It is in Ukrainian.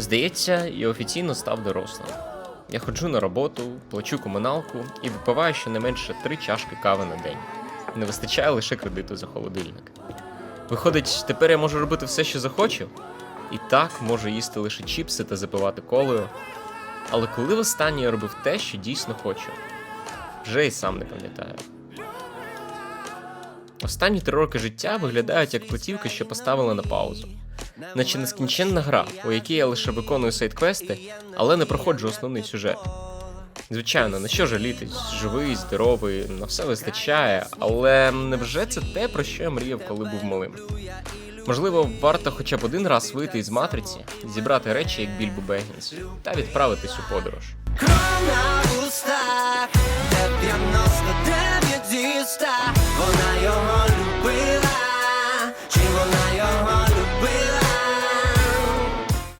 Здається, я офіційно став дорослим. Я ходжу на роботу, плачу комуналку і випиваю щонайменше три чашки кави на день. Не вистачає лише кредиту за холодильник. Виходить, тепер я можу робити все, що захочу, і так можу їсти лише чіпси та запивати колою. Але коли востаннє я робив те, що дійсно хочу, вже й сам не пам'ятаю. Останні три роки життя виглядають як платівки, що поставили на паузу. Наче нескінченна гра, у якій я лише виконую сайт-квести, але не проходжу основний сюжет. Звичайно, на що жалітись? Живий, здоровий, на все вистачає, але невже це те, про що я мріяв, коли був малим? Можливо, варто хоча б один раз вийти із матриці, зібрати речі як Більбо Бегінс та відправитись у подорож.